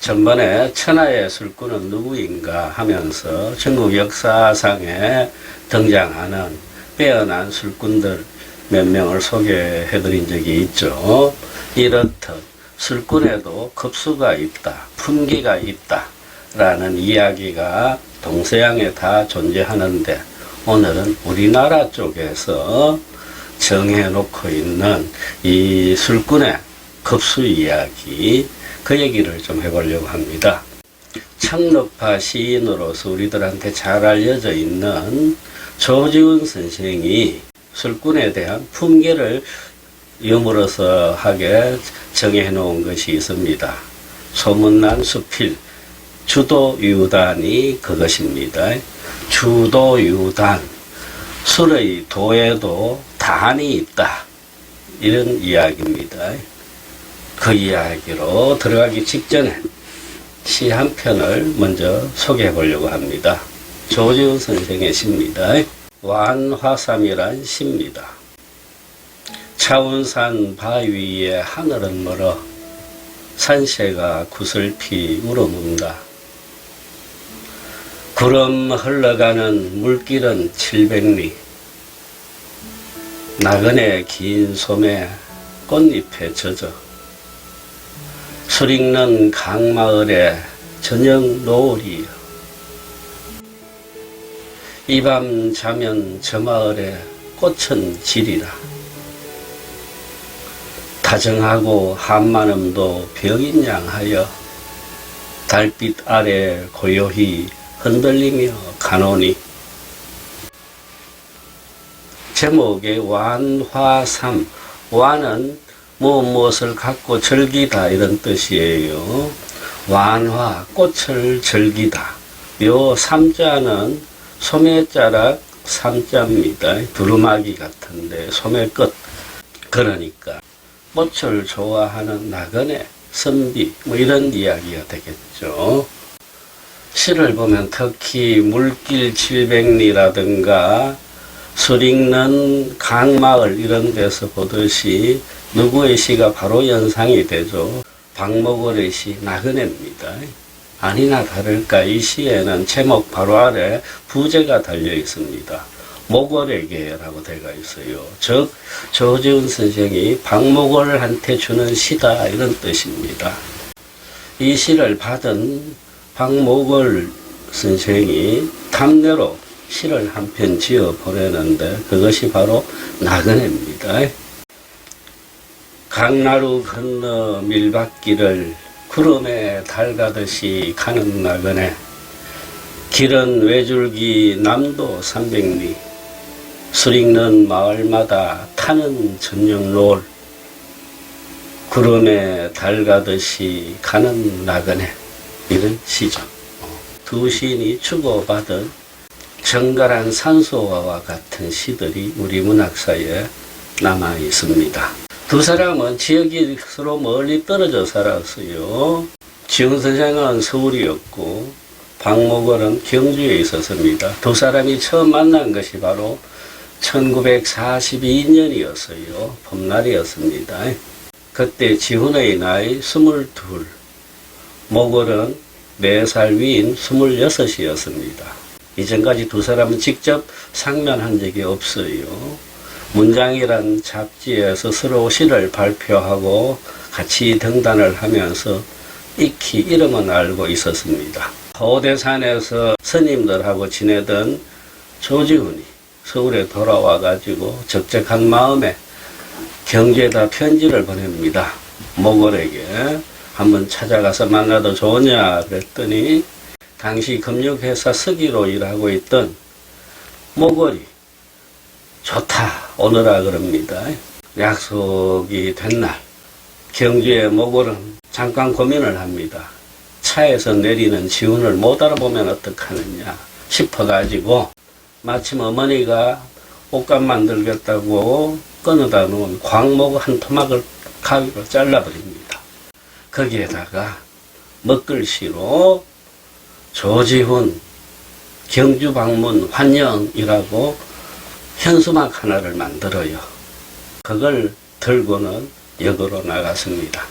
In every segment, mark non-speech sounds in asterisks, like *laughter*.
전번에 천하의 술꾼은 누구인가 하면서 중국 역사상에 등장하는 빼어난 술꾼들 몇 명을 소개해 드린 적이 있죠. 이렇듯 술꾼에도 급수가 있다, 품기가 있다, 라는 이야기가 동서양에 다 존재하는데 오늘은 우리나라 쪽에서 정해놓고 있는 이 술꾼의 급수 이야기, 그 얘기를 좀 해보려고 합니다. 청록파 시인으로서 우리들한테 잘 알려져 있는 조지훈 선생이 술꾼에 대한 풍계를 유물로서 하게 정해 놓은 것이 있습니다. 소문난 수필 주도 유단이 그것입니다. 주도 유단 술의 도에도 단이 있다. 이런 이야기입니다. 그 이야기로 들어가기 직전에 시 한 편을 먼저 소개해 보려고 합니다. 조지훈 선생의 시입니다. 완화삼이란 시입니다. 차운산 바위에 하늘은 멀어 산새가 구슬피 울어문다. 구름 흘러가는 물길은 700리. 나그네 긴 소매 꽃잎에 젖어. 술 익는 강마을에 저녁 노을이여. 이 밤 자면 저 마을에 꽃은 지리라 다정하고 한마음도 벽인 양 하여 달빛 아래 고요히 흔들리며 가노니 제목의 완화삼 완은 무엇 무엇을 갖고 즐기다 이런 뜻이에요. 완화 꽃을 즐기다. 요 삼자는 소매자락 삼자입니다. 두루마기 같은데 소매끝 그러니까 꽃을 좋아하는 나그네 선비 뭐 이런 이야기가 되겠죠. 시를 보면 특히 물길 700리라든가 술 익는 강마을 이런 데서 보듯이 누구의 시가 바로 연상이 되죠. 박목월의 시 나그네입니다. 아니나 다를까 이 시에는 제목 바로 아래 부제가 달려 있습니다. 목월에게라고 되어 있어요. 즉 조지훈 선생이 박목월한테 주는 시다 이런 뜻입니다. 이 시를 받은 박목월 선생이 탐내로 시를 한 편 지어 보내는데 그것이 바로 나그네입니다. 강나루 건너 밀밭길을 구름에 달가듯이 가는 나그네 길은 외줄기 남도 300리 술 익는 마을마다 타는 노을 구름에 달가듯이 가는 나그네 이런 시죠. 두 시인이 주고받은 정갈한 산소와 같은 시들이 우리 문학사에 남아 있습니다. 두 사람은 지역이 서로 멀리 떨어져 살았어요. 지훈 선생은 서울이었고 박목월은 경주에 있었습니다. 두 사람이 처음 만난 것이 바로 1942년이었어요. 봄날이었습니다. 그때 지훈의 나이 22, 목월은 4살 위인 26이었습니다. 이전까지 두 사람은 직접 상면한 적이 없어요. 문장이란 잡지에서 서로 시를 발표하고 같이 등단을 하면서 익히 이름은 알고 있었습니다. 호대산에서 스님들하고 지내던 조지훈이 서울에 돌아와 가지고 적적한 마음에 경주에다 편지를 보냅니다. 목월에게 한번 찾아가서 만나도 좋으냐 그랬더니 당시 금융회사 서기로 일하고 있던 목월이 좋다 오너라 그럽니다. 약속이 된 날 경주의 목월은 잠깐 고민을 합니다. 차에서 내리는 지훈을 못 알아보면 어떡하느냐 싶어가지고 마침 어머니가 옷감 만들겠다고 끊어다 놓은 광목 한 토막을 가위로 잘라버립니다. 거기에다가 먹글씨로 조지훈 경주 방문 환영이라고 현수막 하나를 만들어요. 그걸 들고는 역으로 나갔습니다.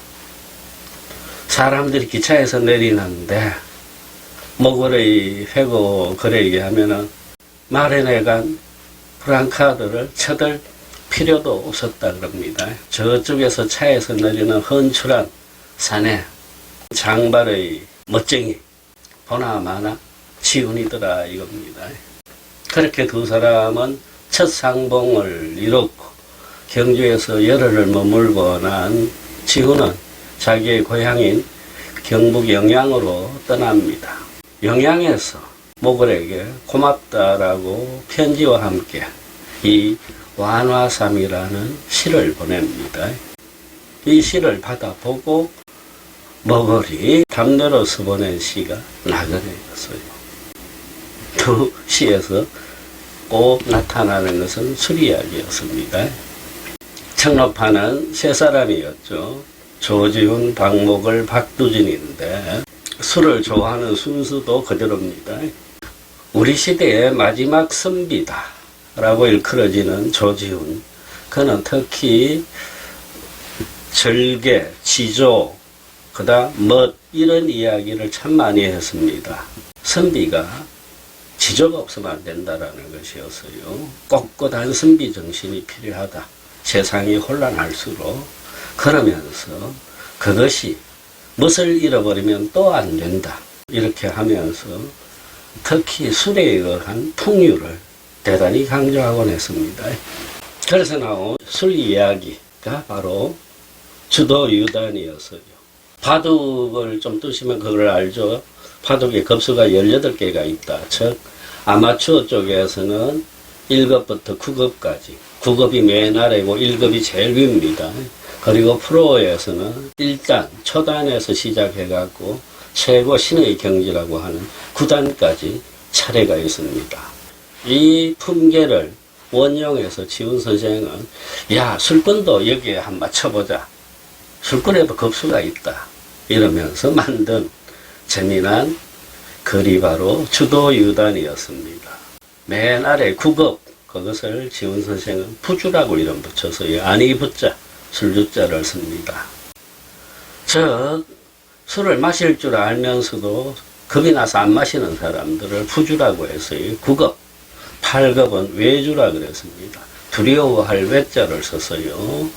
사람들이 기차에서 내리는데 목걸이 회고 그래 얘기하면은 마련해 간 프랑카드를 쳐들 필요도 없었다 그럽니다. 저쪽에서 차에서 내리는 헌출한 사내 장발의 멋쟁이 보나마나 지훈이더라 이겁니다. 그렇게 두 사람은 첫 상봉을 이뤘고 경주에서 열흘을 머물고 난 지훈은 자기의 고향인 경북 영양으로 떠납니다. 영양에서 모글에게 고맙다라고 편지와 함께 이 완화삼이라는 시를 보냅니다. 이 시를 받아보고 모글이 담내로서 보낸 시가 나그네였어요. 두 시에서 꼭 나타나는 것은 수리약이었습니다. 청록파는 세 사람이었죠. 조지훈, 박목을, 박두진인데 술을 좋아하는 순수도 그대로입니다. 우리 시대의 마지막 선비다 라고 일컬어지는 조지훈 그는 특히 절개, 지조, 그다음 멋 이런 이야기를 참 많이 했습니다. 선비가 지조가 없으면 안 된다라는 것이었어요. 꼿꼿한 선비 정신이 필요하다. 세상이 혼란할수록 그러면서 그것이 멋을 잃어버리면 또 안 된다. 이렇게 하면서 특히 술에 의한 풍류를 대단히 강조하곤 했습니다. 그래서 나온 술 이야기가 바로 주도 유단이었어요. 바둑을 좀 뜨시면 그걸 알죠. 바둑에 급수가 18개가 있다. 즉, 아마추어 쪽에서는 1급부터 9급까지. 9급이 맨 아래고 1급이 제일 위입니다. 그리고 프로에서는 1단, 초단에서 시작해갖고 최고 신의 경지라고 하는 9단까지 차례가 있습니다. 이 품계를 원용해서 지훈 선생은 야 술꾼도 여기에 한 맞춰보자. 술꾼에도 급수가 있다. 이러면서 만든 재미난 글이 바로 주도유단이었습니다. 맨 아래 국업 그것을 지훈 선생은 부주라고 이름 붙여서 아니 붙자 술주자를 씁니다. 즉 술을 마실 줄 알면서도 겁이 나서 안 마시는 사람들을 부주라고 했어요. 국업, 팔급은 외주라 그랬습니다. 두려워할 외자를 썼어요.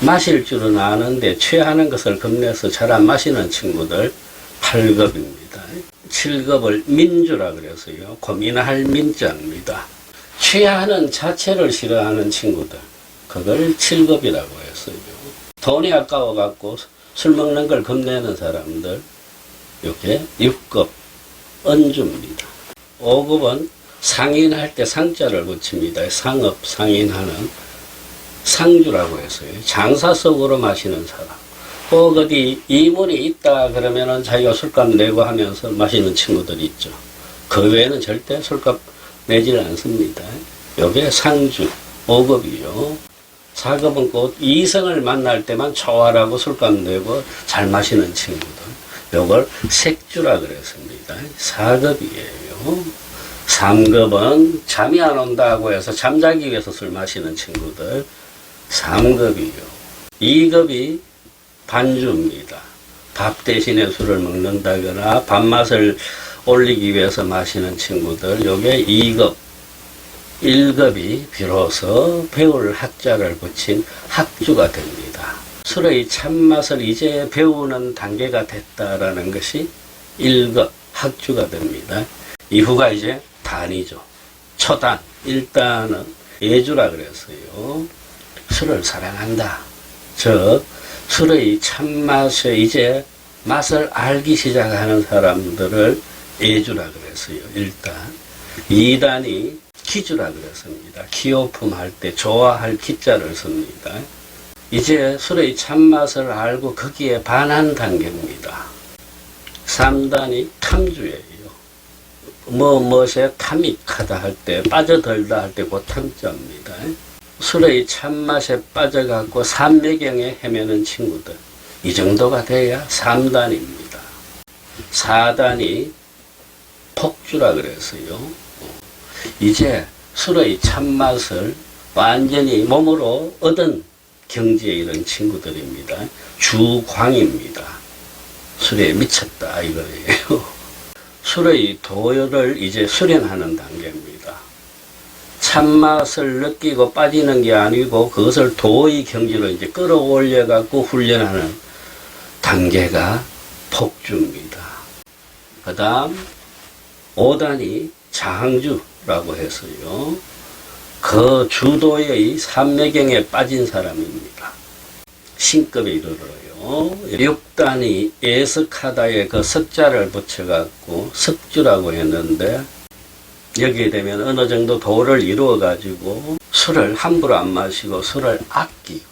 마실 줄은 아는데 취하는 것을 겁내서 잘 안 마시는 친구들 8급입니다. 7급을 민주라 그래서요. 고민할 민자입니다. 취하는 자체를 싫어하는 친구들 그걸 7급이라고 했어요. 돈이 아까워 갖고 술 먹는 걸 겁내는 사람들 이게 6급 언주입니다. 5급은 상인할 때 상자를 붙입니다. 상업 상인하는 상주라고 했어요. 장사 속으로 마시는 사람. 꼭 어디 이문이 있다 그러면은 자기가 술값 내고 하면서 마시는 친구들이 있죠. 그 외에는 절대 술값 내지를 않습니다. 요게 상주 5급이요. 4급은 꼭 이성을 만날 때만 좋아라고 술값 내고 잘 마시는 친구들. 요걸 색주라 그랬습니다. 4급이에요. 3급은 잠이 안 온다고 해서 잠자기 위해서 술 마시는 친구들. 3급이요. 2급이 반주입니다. 밥 대신에 술을 먹는다거나 밥맛을 올리기 위해서 마시는 친구들. 요게 2급. 1급이 비로소 배울 학자를 붙인 학주가 됩니다. 술의 참맛을 이제 배우는 단계가 됐다라는 것이 1급 학주가 됩니다. 이후가 이제 단이죠. 초단, 1단은 예주라 그랬어요. 술을 사랑한다. 즉, 술의 참맛에 이제 맛을 알기 시작하는 사람들을 예주라 그랬어요. 1단. 2단이 기주라 그랬습니다. 기호품 할 때 좋아할 기자를 씁니다. 이제 술의 참맛을 알고 거기에 반한 단계입니다. 3단이 탐주예요. 뭐 무엇에 탐이 카다 할 때 빠져들다 할 때 그 탐자입니다. 술의 참맛에 빠져갖고 삼매경에 헤매는 친구들 이 정도가 돼야 3단입니다. 사단이 폭주라 그랬어요. 이제 술의 참맛을 완전히 몸으로 얻은 경지에 이른 친구들입니다. 주광입니다. 술에 미쳤다 이거예요. *laughs* 술의 도를 이제 수련하는 단계입니다. 참맛을 느끼고 빠지는 게 아니고 그것을 도의 경지로 이제 끌어올려 갖고 훈련하는 단계가 폭주입니다. 그 다음 5단이 장주 라고 해서요. 그 주도의 삼매경에 빠진 사람입니다. 신급에 이르러요. 6단이 예석하다에 그 석자를 붙여갖고 석주라고 했는데 여기에 되면 어느 정도 도를 이루어가지고 술을 함부로 안 마시고 술을 아끼고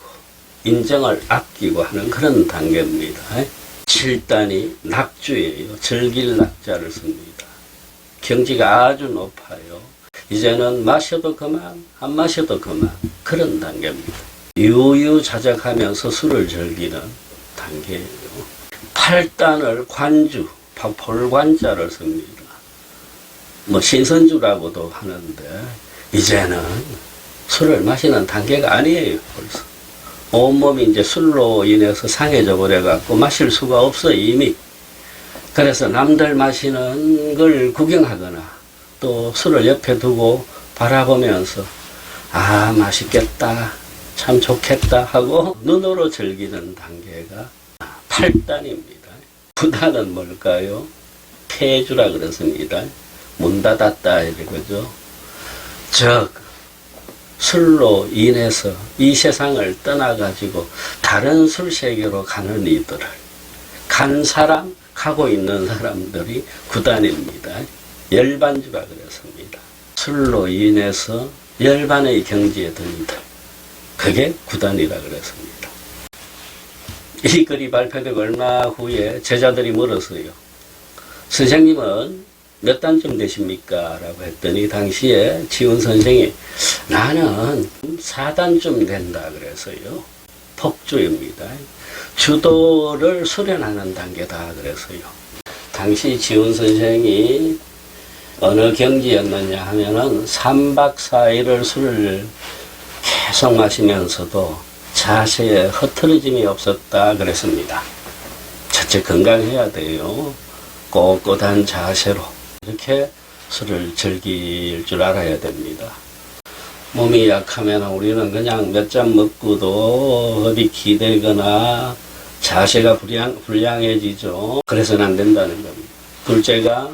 인정을 아끼고 하는 그런 단계입니다. 7단이 낙주예요. 즐길 낙자를 씁니다. 경지가 아주 높아요. 이제는 마셔도 그만, 안 마셔도 그만. 그런 단계입니다. 유유자적하면서 술을 즐기는 단계예요. 8단을 관주, 볼관자를 씁니다. 뭐 신선주라고도 하는데 이제는 술을 마시는 단계가 아니에요. 벌써 온몸이 이제 술로 인해서 상해져 버려 갖고 마실 수가 없어 이미. 그래서 남들 마시는 걸 구경하거나 또 술을 옆에 두고 바라보면서 아 맛있겠다 참 좋겠다 하고 눈으로 즐기는 단계가 8단입니다. 9단은 뭘까요? 폐주라 그렇습니다. 문 닫았다 이거죠. 즉 술로 인해서 이 세상을 떠나가지고 다른 술 세계로 가는 이들을 간 사람 가고 있는 사람들이 구단입니다. 열반주가 그랬습니다. 술로 인해서 열반의 경지에 든 이들 그게 구단이라 그랬습니다. 이 글이 발표되고 얼마 후에 제자들이 물었어요. 선생님은 몇 단쯤 되십니까? 라고 했더니 당시에 지훈 선생이 나는 4단쯤 된다 그래서요. 폭주입니다. 주도를 수련하는 단계다 그래서요. 당시 지훈 선생이 어느 경지였느냐 하면은 3박 4일을 술을 계속 마시면서도 자세에 흐트러짐이 없었다 그랬습니다. 첫째 건강해야 돼요. 꼿꼿한 자세로 이렇게 술을 즐길 줄 알아야 됩니다. 몸이 약하면 우리는 그냥 몇 잔 먹고도 어디 기대거나 자세가 불량, 불량해지죠. 그래서는 안 된다는 겁니다. 둘째가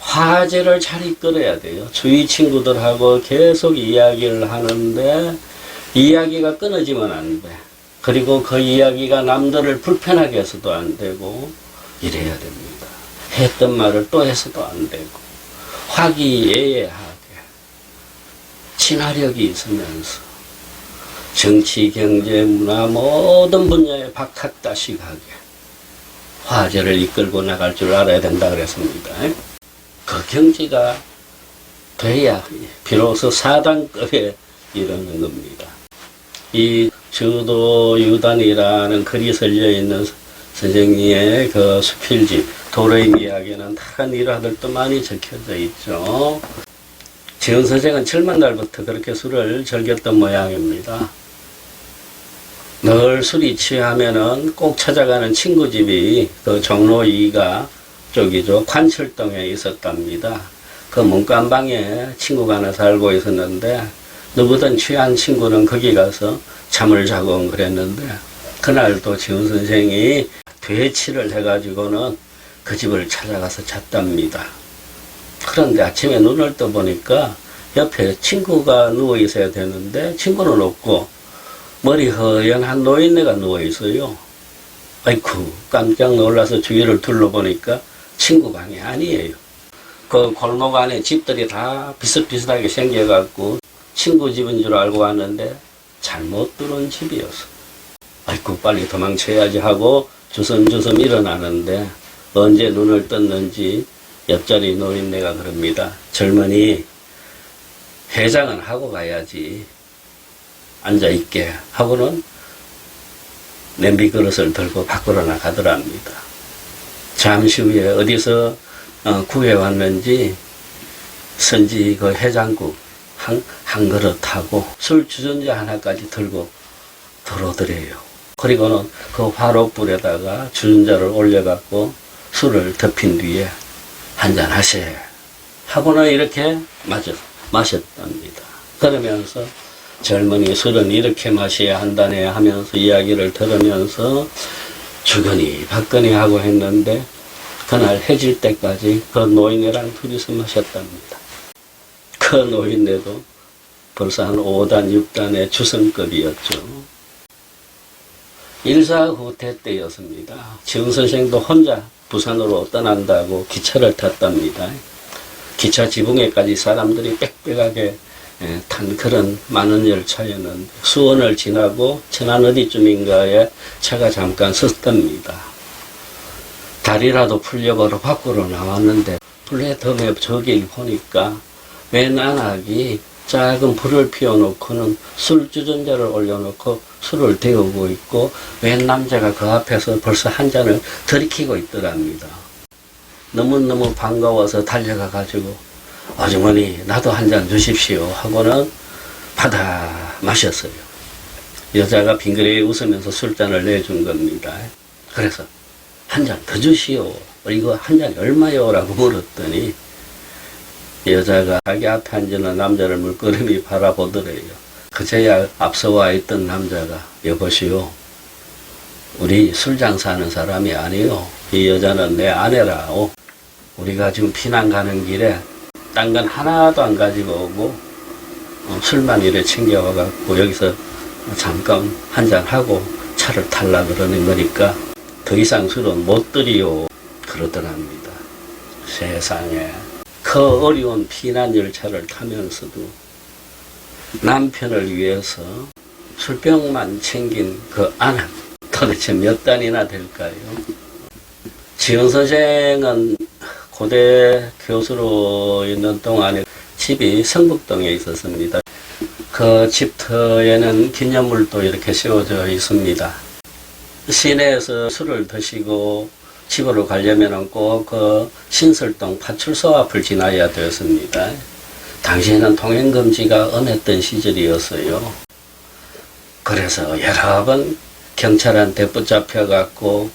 화제를 잘 이끌어야 돼요. 주위 친구들하고 계속 이야기를 하는데 이야기가 끊어지면 안 돼. 그리고 그 이야기가 남들을 불편하게 해서도 안 되고 이래야 됩니다. 했던 말을 또 해서도 안 되고 화기애애하게 친화력이 있으면서 정치, 경제, 문화 모든 분야에 박학다식하게 화제를 이끌고 나갈 줄 알아야 된다 그랬습니다. 그 경지가 돼야 비로소 사단급에 이르는 겁니다. 이 주도 유단이라는 글이 설려 있는 선생님의 그 수필집 도로의 이야기는 다른 일화들도 많이 적혀져 있죠. 지은 선생은 철만 날부터 그렇게 술을 즐겼던 모양입니다. 늘 술이 취하면은 꼭 찾아가는 친구 집이 그 종로 2가 쪽이죠. 관철동에 있었답니다. 그 문간방에 친구가 하나 살고 있었는데 누구든 취한 친구는 거기 가서 잠을 자고 그랬는데 그날도 지훈 선생이 되치를 해가지고는 그 집을 찾아가서 잤답니다. 그런데 아침에 눈을 떠보니까 옆에 친구가 누워 있어야 되는데 친구는 없고 머리 허연 한 노인네가 누워 있어요. 아이쿠 깜짝 놀라서 주위를 둘러보니까 친구 방이 아니에요. 그 골목 안에 집들이 다 비슷비슷하게 생겨갖고 친구 집인 줄 알고 왔는데 잘못 들어온 집이었어. 아이고 빨리 도망쳐야지 하고 주섬주섬 일어나는데 언제 눈을 떴는지 옆자리 노인네가 그럽니다. 젊은이 해장은 하고 가야지 앉아있게 하고는 냄비 그릇을 들고 밖으로 나가더랍니다. 잠시 후에 어디서 어, 구해왔는지 선지 그 해장국 한, 한 그릇하고 술 주전자 하나까지 들고 들어오더래요. 그리고는 그 화로불에다가 주전자를 올려갖고 술을 덮인 뒤에 한잔 하세. 하고는 이렇게 마셨, 마셨답니다. 그러면서 젊은이 술은 이렇게 마셔야 한다네 하면서 이야기를 들으면서 주거니 박거니 하고 했는데 그날 해질 때까지 그 노인네랑 둘이서 마셨답니다. 그 노인네도 벌써 한 5단, 6단의 주성급이었죠. 일사후퇴 때였습니다. 지훈 선생도 혼자 부산으로 떠난다고 기차를 탔답니다. 기차 지붕에까지 사람들이 빽빽하게 예, 탄 그런 많은 열차였는데 수원을 지나고 천안 어디쯤인가에 차가 잠깐 섰답니다. 다리라도 풀려고 밖으로 나왔는데 플랫폼에 저길 보니까 맨 안악이 작은 불을 피워놓고는 술 주전자를 올려놓고 술을 데우고 있고 웬 남자가 그 앞에서 벌써 한 잔을 들이키고 있더랍니다. 너무너무 반가워서 달려가 가지고 아주머니 나도 한 잔 주십시오 하고는 받아 마셨어요. 여자가 빙그레 웃으면서 술잔을 내준 겁니다. 그래서 한 잔 더 주시오. 이거 한 잔 얼마요? 라고 물었더니 여자가 자기 앞에 앉은 남자를 물끄러미 바라보더래요. 그제야 앞서 와 있던 남자가 여보시오. 우리 술 장사하는 사람이 아니요. 이 여자는 내 아내라오. 우리가 지금 피난 가는 길에 딴 건 하나도 안 가지고 오고 어, 술만 이래 챙겨와 갖고 여기서 잠깐 한잔 하고 차를 탈라 그러는 거니까 더 이상 술은 못 드리요 그러더랍니다. 세상에 그 어려운 피난 열차를 타면서도 남편을 위해서 술병만 챙긴 그 아내 도대체 몇 단이나 될까요? 지원 선생은 고대 교수로 있는 동안에 집이 성북동에 있었습니다. 그 집터에는 기념물도 이렇게 세워져 있습니다. 시내에서 술을 드시고 집으로 가려면 꼭 그 신설동 파출소 앞을 지나야 되었습니다. 당시에는 통행금지가 엄했던 시절이었어요. 그래서 여러 번 경찰한테 붙잡혀갖고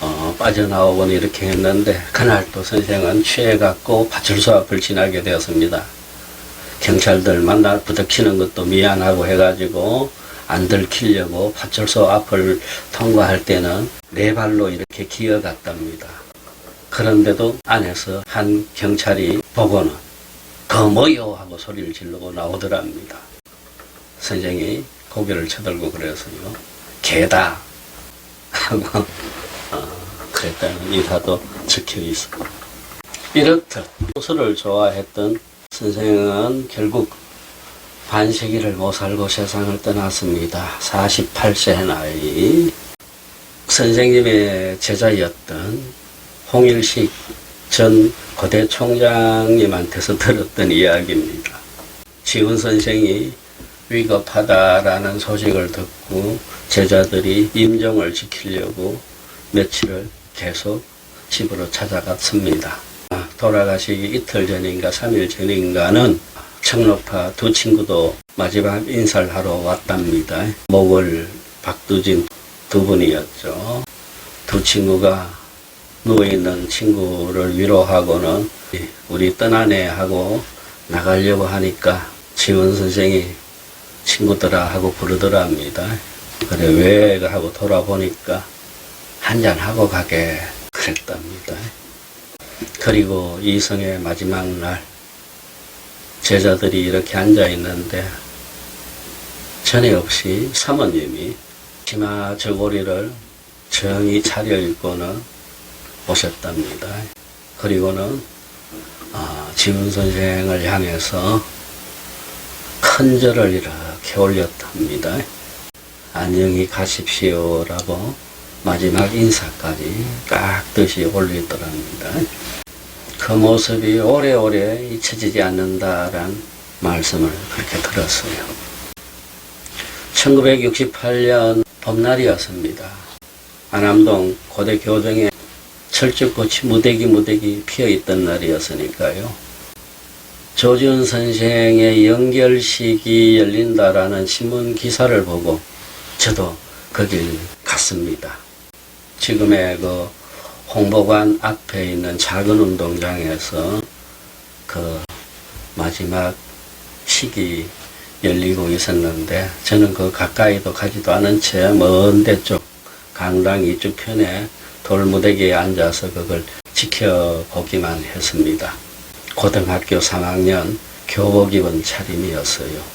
어, 빠져나오곤 이렇게 했는데 그날 또 선생은 취해갖고 파출소 앞을 지나게 되었습니다. 경찰들 만나 부닥치는 것도 미안하고 해가지고 안 들키려고 파출소 앞을 통과할 때는 네 발로 이렇게 기어갔답니다. 그런데도 안에서 한 경찰이 보고는 그 뭐요 하고 소리를 지르고 나오더랍니다. 선생이 고개를 쳐들고 그래서요. 개다 하고 어, 그랬다는 일화도 적혀 있어. 이렇듯 소설을 좋아했던 선생은 결국 반세기를 못 살고 세상을 떠났습니다. 48세 나이. 선생님의 제자였던 홍일식 전 고대 총장님한테서 *laughs* 들었던 이야기입니다. 지훈 선생이 위급하다라는 소식을 듣고 제자들이 임종을 지키려고 며칠을 계속 집으로 찾아갔습니다. 아, 돌아가시기 이틀 전인가 3일 전인가는 청록파 두 친구도 마지막 인사를 하러 왔답니다. 목을 박두진 두 분이었죠. 두 친구가 누워있는 친구를 위로하고는 우리 떠나네 하고 나가려고 하니까 지원 선생이 친구들아 하고 부르더랍니다. 그래 왜 하고 돌아보니까 한잔 하고 가게 그랬답니다. 그리고 이성의 마지막 날 제자들이 이렇게 앉아 있는데 전에 없이 사모님이 치마 저고리를 정이 차려 입고는 오셨답니다. 그리고는 아, 지훈 선생을 향해서 큰 절을 이렇게 올렸답니다. 안녕히 가십시오라고 마지막 인사까지 깍듯이 올리더랍니다. 그 모습이 오래오래 잊혀지지 않는다란 말씀을 그렇게 들었어요. 1968년 봄날이었습니다. 안암동 고대 교정에 철쭉꽃이 무대기 무대기 피어 있던 날이었으니까요. 조지훈 선생의 연결식이 열린다라는 신문 기사를 보고 저도 거길 갔습니다. 지금의 그 홍보관 앞에 있는 작은 운동장에서 그 마지막 식이 열리고 있었는데 저는 그 가까이도 가지도 않은 채 먼 데 쪽 강당 이쪽 편에 돌무대기에 앉아서 그걸 지켜보기만 했습니다. 고등학교 3학년 교복 입은 차림이었어요.